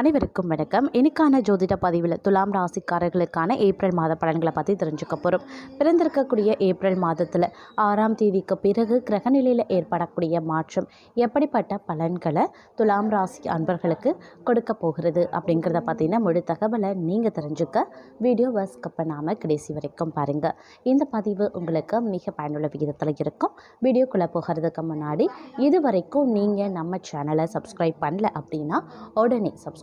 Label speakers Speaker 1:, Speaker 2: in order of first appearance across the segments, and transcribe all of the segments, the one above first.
Speaker 1: அனைவருக்கும் வணக்கம். இன்னைக்கான ஜோதிட பதிவில் துலாம் ராசிக்காரர்களுக்கான ஏப்ரல் மாத பலன்களை பற்றி தெரிஞ்சுக்க போகிறோம் பிறந்திருக்கக்கூடிய ஏப்ரல் மாதத்தில் ஆறாம் தேதிக்கு பிறகு கிரகநிலையில் ஏற்படக்கூடிய மாற்றம் எப்படிப்பட்ட பலன்களை துலாம் ராசி அன்பர்களுக்கு கொடுக்க போகிறது அப்படிங்கிறத பார்த்தீங்கன்னா முழு தகவலை நீங்கள் தெரிஞ்சுக்க வீடியோவை ஸ்கிப் பண்ணாமல் கடைசி வரைக்கும் பாருங்கள் இந்த பதிவு உங்களுக்கு மிக பயனுள்ள விகிதத்தில் இருக்கும். வீடியோக்குள்ளே போகிறதுக்கு முன்னாடி இது வரைக்கும் நீங்கள் நம்ம சேனலை சப்ஸ்கிரைப் பண்ணல அப்படின்னா உடனே சப்ஸ்கிரைப்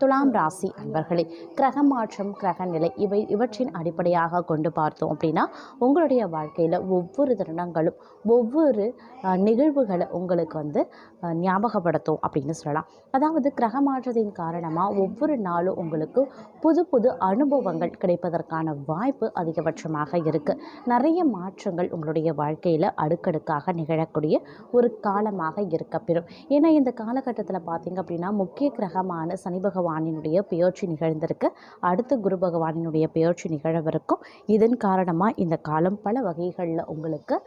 Speaker 1: துலாம் ராசி அன்பர்களே கிரக மாற்றம் கிரக நிலை இவை இவற்றின் அடிப்படையாக கொண்டு பார்த்தோம் அப்படின்னா உங்களுடைய வாழ்க்கையில் ஒவ்வொரு தருணங்களும் ஒவ்வொரு நிகழ்வுகளை உங்களுக்கு வந்து ஞாபகப்படுத்தும் அப்படின்னு சொல்லலாம். அதாவது கிரக மாற்றத்தின் காரணமாக ஒவ்வொரு நாளும் உங்களுக்கு புது புது அனுபவங்கள் கிடைப்பதற்கான வாய்ப்பு அதிகபட்சமாக இருக்குது நிறைய மாற்றங்கள் உங்களுடைய வாழ்க்கையில் அடுக்கடுக்காக நிகழக்கூடிய ஒரு காலமாக இருக்கப்பெறும். ஏன்னா இந்த காலகட்டத்தில் பார்த்தீங்க அப்படின்னா முக்கிய கிரகமான சனி பகவானினுடைய பெயர்ச்சி நிகழ்ந்திருக்கு. அடுத்து குரு பகவானினுடைய பெயர்ச்சி நிகழவிருக்கும். இதன் காரணமாக இந்த காலம் பல வகைகளில் உங்களுக்கு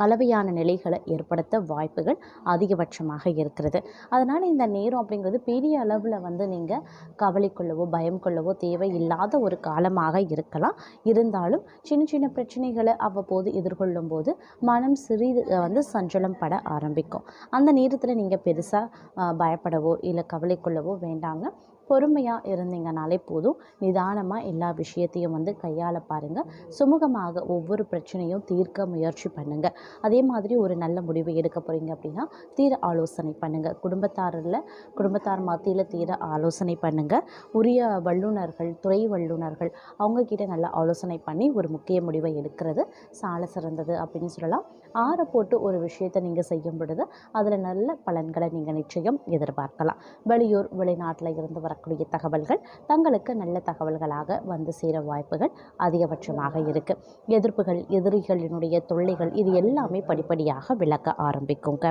Speaker 1: கலவையான நிலைகளை ஏற்படுத்த வாய்ப்புகள் அதிகபட்சமாக இருக்கிறது. அதனால் இந்த நேரம் அப்படிங்கிறது பெரிய அளவில் வந்து நீங்கள் கவலை கொள்ளவோ பயம் கொள்ளவோ தேவையில்லாத ஒரு காலமாக இருக்கலாம். இருந்தாலும் சின்ன சின்ன பிரச்சனைகளை அவ்வப்போது எதிர்கொள்ளும் போது மனம் சிறிது வந்து சஞ்சலம் பட ஆரம்பிக்கும். அந்த நேரத்தில் நீங்கள் பெருசாக பயப்படவோ இல்லை கவலை கொள்ளவோ வேண்டாங்க. பொறுமையாக இருந்தீங்கனாலே போதும். நிதானமாக எல்லா விஷயத்தையும் வந்து கையாள பாருங்கள் சுமூகமாக ஒவ்வொரு பிரச்சனையும் தீர்க்க முயற்சி பண்ணுங்கள் அதே மாதிரி ஒரு நல்ல முடிவு எடுக்க போகிறீங்க அப்படின்னா தீர ஆலோசனை பண்ணுங்கள் குடும்பத்தாரில் குடும்பத்தார் மத்தியில் தீர ஆலோசனை பண்ணுங்கள் உரிய வல்லுநர்கள் துறை வல்லுநர்கள் அவங்கக்கிட்ட நல்லா ஆலோசனை பண்ணி ஒரு முக்கிய முடிவை எடுக்கிறது. சால சிறந்தது அப்படின்னு சொல்லலாம். ஆற போட்டு ஒரு விஷயத்தை நீங்கள் செய்யும் பொழுது அதில் நல்ல பலன்களை நீங்கள் நிச்சயம் எதிர்பார்க்கலாம். வெளியூர் வெளிநாட்டில் இருந்து வர வரக்கூடிய தகவல்கள் தங்களுக்கு நல்ல தகவல்களாக வந்து சேர வாய்ப்புகள் அதிகபட்சமாக இருக்குது எதிர்ப்புகள் எதிரிகளினுடைய தொல்லைகள் இது எல்லாமே படிப்படியாக விளக்க ஆரம்பிக்குங்க.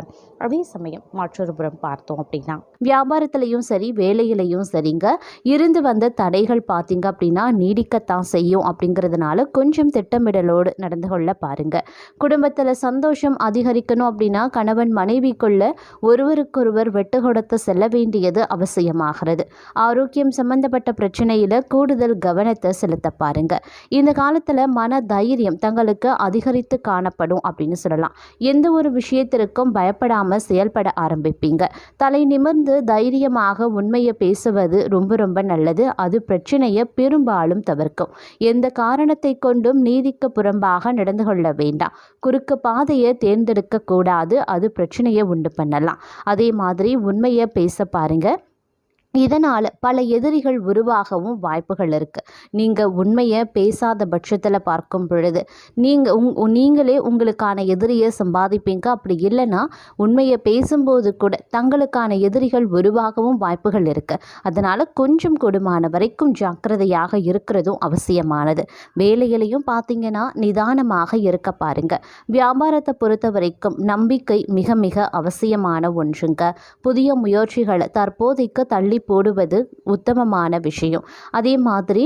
Speaker 1: அதே சமயம் மற்றொரு புறம் பார்த்தோம் அப்படின்னா வியாபாரத்திலையும் சரி வேலையிலையும் சரிங்க. இருந்து வந்த தடைகள் பார்த்தீங்க அப்படின்னா நீடிக்கத்தான் செய்யும் அப்படிங்கிறதுனால கொஞ்சம் திட்டமிடலோடு நடந்து கொள்ள பாருங்க. குடும்பத்தில் சந்தோஷம் அதிகரிக்கணும் அப்படின்னா கணவன் மனைவிக்குள்ள ஒருவருக்கொருவர் வெட்டு கொடுத்து செல்ல வேண்டியது அவசியமாகிறது. ஆரோக்கியம் சம்பந்தப்பட்ட பிரச்சனையில் கூடுதல் கவனத்தை செலுத்த பாருங்க. இந்த காலத்தில் மன தைரியம் தங்களுக்கு அதிகரித்து காணப்படும் அப்படின்னு சொல்லலாம். எந்த ஒரு விஷயத்திற்கும் பயப்படாமல் செயல்பட ஆரம்பிப்பீங்க. தலை நிமிர்ந்து தைரியமாக உண்மையை பேசுவது ரொம்ப ரொம்ப நல்லது. அது பிரச்சனையை பெரும்பாலும் தவிர்க்கும். எந்த காரணத்தை கொண்டும் நீதிக்கு புறம்பாக நடந்து கொள்ள வேண்டாம். குறுக்கு பாதையை தேர்ந்தெடுக்க கூடாது. அது பிரச்சனையை உண்டு பண்ணலாம். அதே மாதிரி உண்மையை பேச பாருங்கள் இதனால் பல எதிரிகள் உருவாகவும் வாய்ப்புகள் இருக்குது நீங்கள் உண்மையை பேசாத பட்சத்தில் பார்க்கும் பொழுது நீங்கள் உங் நீங்களே உங்களுக்கான எதிரியை சம்பாதிப்பீங்க. அப்படி இல்லைன்னா உண்மையை பேசும்போது கூட தங்களுக்கான எதிரிகள் உருவாகவும் வாய்ப்புகள் இருக்குது அதனால் கொஞ்சம் கொடுமான வரைக்கும் ஜாக்கிரதையாக இருக்கிறதும் அவசியமானது. வேலையிலையும் பார்த்தீங்கன்னா நிதானமாக இருக்க பாருங்க. வியாபாரத்தை பொறுத்த வரைக்கும் நம்பிக்கை மிக மிக அவசியமான ஒன்றுங்க. புதிய முயற்சிகளை தற்போதைக்கு தள்ளி போடுவது உத்தமமான விஷயம். அதே மாதிரி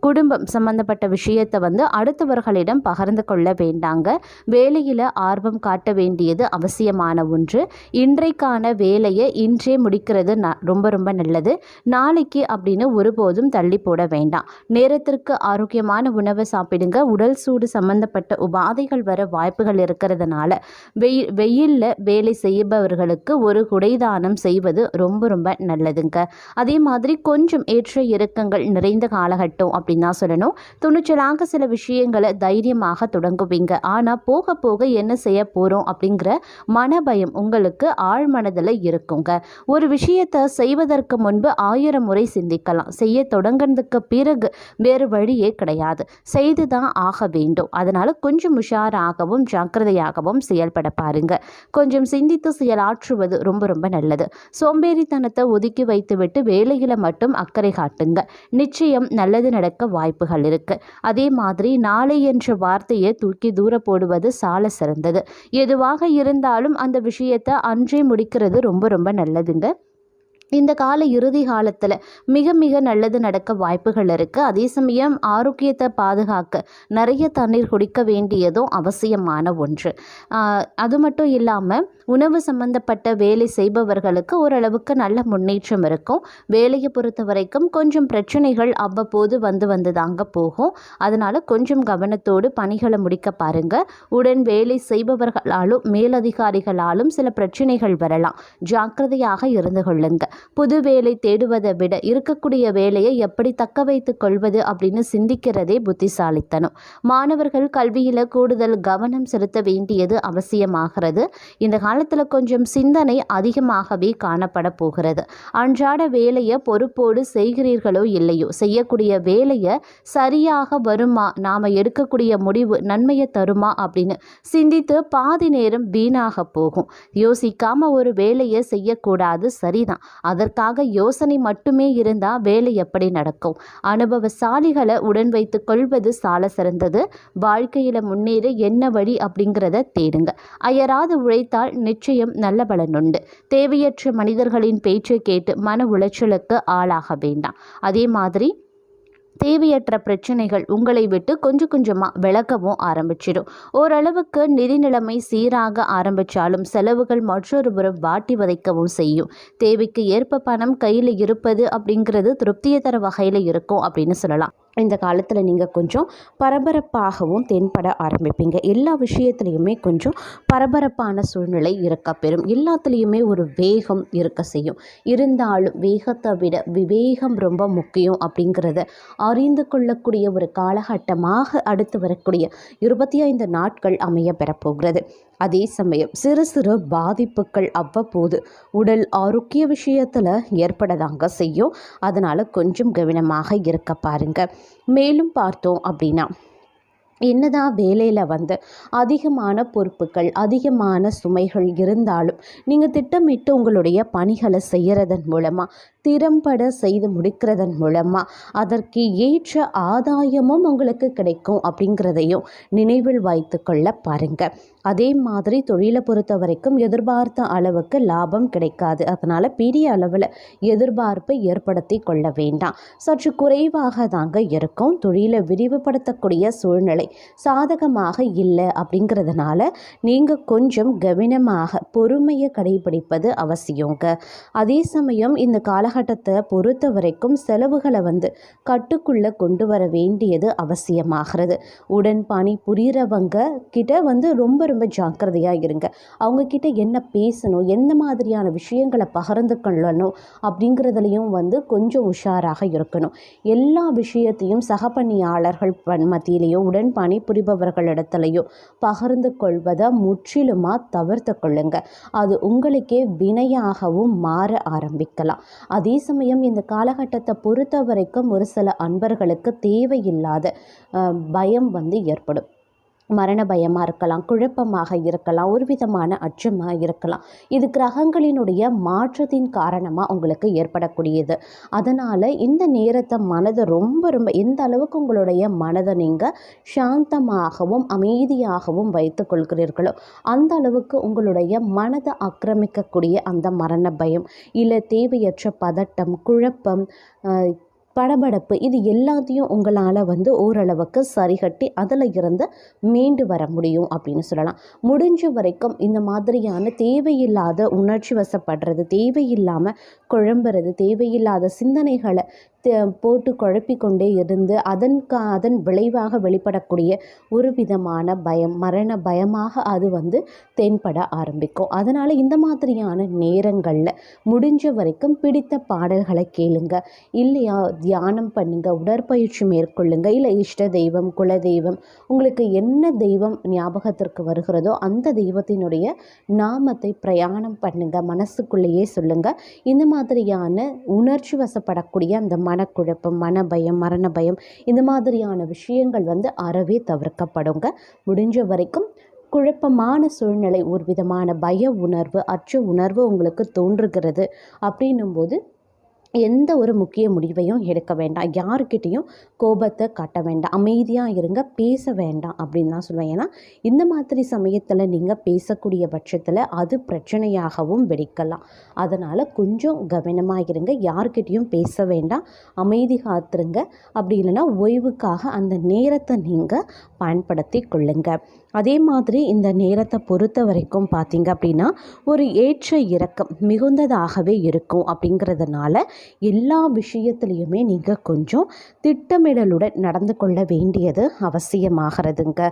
Speaker 1: குடும்பம் சம்பந்தப்பட்ட விஷயத்தை வந்து அடுத்தவர்களிடம் பகிர்ந்து கொள்ள வேண்டாங்க. வேலையில் ஆர்வம் காட்ட வேண்டியது அவசியமான ஒன்று. இன்றைக்கான வேலையை இன்றே முடிக்கிறது ந ரொம்ப ரொம்ப நல்லது. நாளைக்கு அப்படின்னு ஒருபோதும் தள்ளி போட வேண்டாம். நேரத்திற்கு ஆரோக்கியமான உணவை சாப்பிடுங்க. உடல் சூடு சம்பந்தப்பட்ட உபாதைகள் வர வாய்ப்புகள் இருக்கிறதுனால வெயில் வெயிலில் வேலை செய்பவர்களுக்கு ஒரு குடைதானம் செய்வது ரொம்ப ரொம்ப நல்லதுங்க. அதே மாதிரி கொஞ்சம் ஏற்ற இறக்கங்கள் நிறைந்த கால ஆகட்டும் அப்படின்னு தான் சொல்லணும். துணிச்சலாக சில விஷயங்களை தைரியமாக தொடங்குவீங்க. ஆனால் போக போக என்ன செய்ய போகிறோம் அப்படிங்கிற மனபயம் உங்களுக்கு ஆழ்மனதில் இருக்குங்க. ஒரு விஷயத்தை செய்வதற்கு முன்பு ஆயிரம் முறை சிந்திக்கலாம். செய்ய தொடங்குறதுக்கு பிறகு வேறு வழியே கிடையாது. செய்து தான் ஆக வேண்டும். அதனால் கொஞ்சம் உஷாராகவும் ஜாக்கிரதையாகவும் செயல்பட பாருங்க. கொஞ்சம் சிந்தித்து செயலாற்றுவது ரொம்ப ரொம்ப நல்லது. சோம்பேறித்தனத்தை ஒதுக்கி வைத்துவிட்டு வேலையில் மட்டும் அக்கறை காட்டுங்க. நிச்சயம் நல்ல நல்லது நடக்க வாய்ப்புகள் இருக்கு. அதே மாதிரி நாளை என்ற வார்த்தையை தூக்கி தூர போடுவது சால சிறந்தது. எதுவாக இருந்தாலும் அந்த விஷயத்தை அன்றே முடிக்கிறது ரொம்ப ரொம்ப நல்லதுங்க. இந்த கால இறுதி காலத்தில் மிக மிக நல்லது நடக்க வாய்ப்புகள் இருக்குது அதே சமயம் ஆரோக்கியத்தை பாதுகாக்க நிறைய தண்ணீர் குடிக்க வேண்டியதும் அவசியமான ஒன்று. அது மட்டும் இல்லாமல் உணவு சம்பந்தப்பட்ட வேலை செய்பவர்களுக்கு ஓரளவுக்கு நல்ல முன்னேற்றம் இருக்கும். வேலையை பொறுத்த வரைக்கும் கொஞ்சம் பிரச்சனைகள் அவ்வப்போது வந்து வந்து தாங்க போகும். அதனால் கொஞ்சம் கவனத்தோடு பணிகளை முடிக்க பாருங்கள் உடன் வேலை செய்பவர்களாலும் மேலதிகாரிகளாலும் சில பிரச்சனைகள் வரலாம். ஜாக்கிரதையாக இருந்து கொள்ளுங்கள் புது வேலை தேடுவதை விட இருக்கக்கூடிய வேலையை எப்படி தக்க வைத்து கொள்வது அப்படின்னு சிந்திக்கிறதே புத்திசாலித்தனம். மாணவர்கள் கல்வியில் கூடுதல் கவனம் செலுத்த வேண்டியது அவசியமாகிறது. இந்த காலத்தில் கொஞ்சம் சிந்தனை அதிகமாகவே காணப்பட போகிறது. அன்றாட வேலையை பொறுப்போடு செய்கிறீர்களோ இல்லையோ? செய்யக்கூடிய வேலையை சரியாக வருமா? நாம் எடுக்கக்கூடிய முடிவு நன்மையை தருமா? அப்படின்னு சிந்தித்து பாதி நேரம் வீணாக போகும். யோசிக்காம ஒரு வேலையை செய்யக்கூடாது சரிதான். அதற்காக யோசனை மட்டுமே இருந்தால் வேலை எப்படி நடக்கும்? அனுபவசாலிகளை உடன் வைத்து கொள்வது சால சிறந்தது. வாழ்க்கையில் முன்னேற என்ன வழி அப்படிங்கிறத தேடுங்க. அயராது உழைத்தால் நிச்சயம் நல்ல பலன் உண்டு. தேவையற்ற மனிதர்களின் பேச்சை கேட்டு மன உளைச்சலுக்கு ஆளாக வேண்டாம். அதே மாதிரி தேவையற்ற பிரச்சனைகள் உங்களை விட்டு கொஞ்சம் கொஞ்சமாக விளக்கவும் ஆரம்பிச்சிடும். ஓரளவுக்கு நிதி நிலைமை சீராக ஆரம்பித்தாலும் செலவுகள் மற்றொரு புறம் வாட்டி வதைக்கவும் செய்யும். தேவைக்கு ஏற்ப பணம் கையில் இருப்பது அப்படிங்கிறது திருப்தியை தர வகையில் இருக்கும் அப்படின்னு சொல்லலாம். இந்த காலத்தில் நீங்கள் கொஞ்சம் பரபரப்பாகவும் தென்பட ஆரம்பிப்பீங்க. எல்லா விஷயத்துலையுமே கொஞ்சம் பரபரப்பான சூழ்நிலை இருக்க பெறும். எல்லாத்துலேயுமே ஒரு வேகம் இருக்க செய்யும். இருந்தாலும் வேகத்தை விட விவேகம் ரொம்ப முக்கியம் அப்படிங்கிறத அறிந்து கொள்ளக்கூடிய ஒரு காலகட்டமாக அடுத்து வரக்கூடிய இருபத்தி ஐந்து நாட்கள் அமைய பெறப்போகிறது. அதே சமயம் சிறு சிறு பாதிப்புகள் அவ்வப்போது உடல் ஆரோக்கிய விஷயத்தில் ஏற்படதாங்க செய்யும். அதனால் கொஞ்சம் கவனமாக இருக்க பாருங்கள் மேலும் பார்த்தோம் அப்படின்னா என்னதான் வேலையில் வந்து அதிகமான பொறுப்புகள் அதிகமான சுமைகள் இருந்தாலும் நீங்கள் திட்டமிட்டு உங்களுடைய பணிகளை செய்கிறதன் மூலமாக திறம்பட செய்து முடிக்கிறதன் மூலமாக அதற்கு ஏற்ற ஆதாயமும் உங்களுக்கு கிடைக்கும் அப்படிங்கிறதையும் நினைவில் வைத்து கொள்ள பாருங்கள் அதே மாதிரி தொழிலை பொறுத்த வரைக்கும் எதிர்பார்த்த அளவுக்கு லாபம் கிடைக்காது. அதனால் பெரிய அளவில் எதிர்பார்ப்பை ஏற்படுத்தி கொள்ள வேண்டாம். சற்று குறைவாக தாங்க இருக்கும். தொழிலை விரிவுபடுத்தக்கூடிய சூழ்நிலை சாதகமாக இல்லை அப்படிங்கிறதுனால நீங்கள் கொஞ்சம் கவனமாக பொறுமையை கடைபிடிப்பது அவசியங்க. அதே சமயம் இந்த காலகட்டத்தை பொறுத்த வரைக்கும் செலவுகளை வந்து கட்டுக்குள்ளே கொண்டு வர வேண்டியது அவசியமாகிறது. உடன் பணி புரிகிறவங்க கிட்ட வந்து ரொம்ப ரொம்ப ஜாக்கிரதையாக இருங்க. அவங்கக்கிட்ட என்ன பேசணும் எந்த மாதிரியான விஷயங்களை பகிர்ந்துக்கொள்ளணும் அப்படிங்கிறதுலையும் வந்து கொஞ்சம் உஷாராக இருக்கணும். எல்லா விஷயத்தையும் சக பணியாளர்கள் பண் மத்தியிலேயோ உடன் பணிபுரிபவர்களிடத்துலையோ பகிர்ந்து கொள்வதை முற்றிலுமாக தவிர்த்து கொள்ளுங்க. அது உங்களுக்கே வினையாகவும் மாற ஆரம்பிக்கலாம். அதே சமயம் இந்த காலகட்டத்தை பொறுத்த வரைக்கும் ஒரு சில அன்பர்களுக்கு தேவையில்லாத பயம் வந்து ஏற்படும். மரண பயமாக இருக்கலாம் குழப்பமாக இருக்கலாம் ஒரு விதமான அச்சமாக இருக்கலாம். இது கிரகங்களினுடைய மாற்றத்தின் காரணமாக உங்களுக்கு ஏற்படக்கூடியது. அதனால் இந்த நேரத்தை மனதை ரொம்ப ரொம்ப எந்த அளவுக்கு உங்களுடைய மனதை நீங்கள் சாந்தமாகவும் அமைதியாகவும் வைத்து கொள்கிறீர்களோ அந்த அளவுக்கு உங்களுடைய மனதை ஆக்கிரமிக்கக்கூடிய அந்த மரண பயம் இல்லை தேவையற்ற பதட்டம் குழப்பம் படபடப்பு இது எல்லாத்தையும் உங்களால் வந்து ஓரளவுக்கு சரிகட்டி அதில் இருந்து மீண்டு வர முடியும் அப்படின்னு சொல்லலாம். முடிஞ்ச வரைக்கும் இந்த மாதிரியான தேவையில்லாத உணர்ச்சி வசப்படுறது தேவையில்லாமல் குழம்புறது தேவையில்லாத சிந்தனைகளை போட்டு குழப்பிக்கொண்டே இருந்து அதன் கா அதன் விளைவாக வெளிப்படக்கூடிய ஒரு விதமான பயம் மரண பயமாக அது வந்து தென்பட ஆரம்பிக்கும். அதனால் இந்த மாதிரியான நேரங்களில் முடிஞ்ச வரைக்கும் பிடித்த பாடல்களை கேளுங்க. இல்லையா தியானம் பண்ணுங்க உடற்பயிற்சி மேற்கொள்ளுங்க. இல்லை இஷ்ட தெய்வம் குல தெய்வம் உங்களுக்கு என்ன தெய்வம் ஞாபகத்திற்கு வருகிறதோ அந்த தெய்வத்தினுடைய நாமத்தை பிரயாணம் பண்ணுங்க. மனசுக்குள்ளேயே சொல்லுங்க. இந்த மாதிரியான உணர்ச்சி வசப்படக்கூடிய அந்த மனக்குழப்பம் மனபயம் மரண பயம் இந்த மாதிரியான விஷயங்கள் வந்து அறவே தவிர்க்கப்படுங்க. முடிஞ்ச வரைக்கும் குழப்பமான சூழ்நிலை ஒரு விதமான பய உணர்வு அச்ச உணர்வு உங்களுக்கு தோன்றுகிறது. அப்படின்னும் போது எந்த ஒரு முக்கிய முடிவையும் எடுக்க வேண்டாம். யாருக்கிட்டேயும் கோபத்தை காட்ட வேண்டாம். அமைதியாக இருங்க பேச வேண்டாம் அப்படின்னு தான் சொல்லுவேன். ஏன்னா இந்த மாதிரி சமயத்தில் நீங்கள் பேசக்கூடிய பட்சத்தில் அது பிரச்சனையாகவும் வெடிக்கலாம். அதனால் கொஞ்சம் கவனமாக இருங்க. யாருக்கிட்டேயும் பேச வேண்டாம். அமைதி காத்துருங்க. அப்படி இல்லைன்னா ஓய்வுக்காக அந்த நேரத்தை நீங்கள் பயன்படுத்தி கொள்ளுங்கள் அதே மாதிரி இந்த நேரத்தை பொறுத்த வரைக்கும் பார்த்தீங்க அப்படின்னா ஒரு ஏற்ற இறக்கம் மிகுந்ததாகவே இருக்கும் அப்படிங்கிறதுனால எல்லா விஷயத்துலையுமே நீங்கள் கொஞ்சம் திட்டமிடலுடன் நடந்து கொள்ள வேண்டியது அவசியமாகிறதுங்க.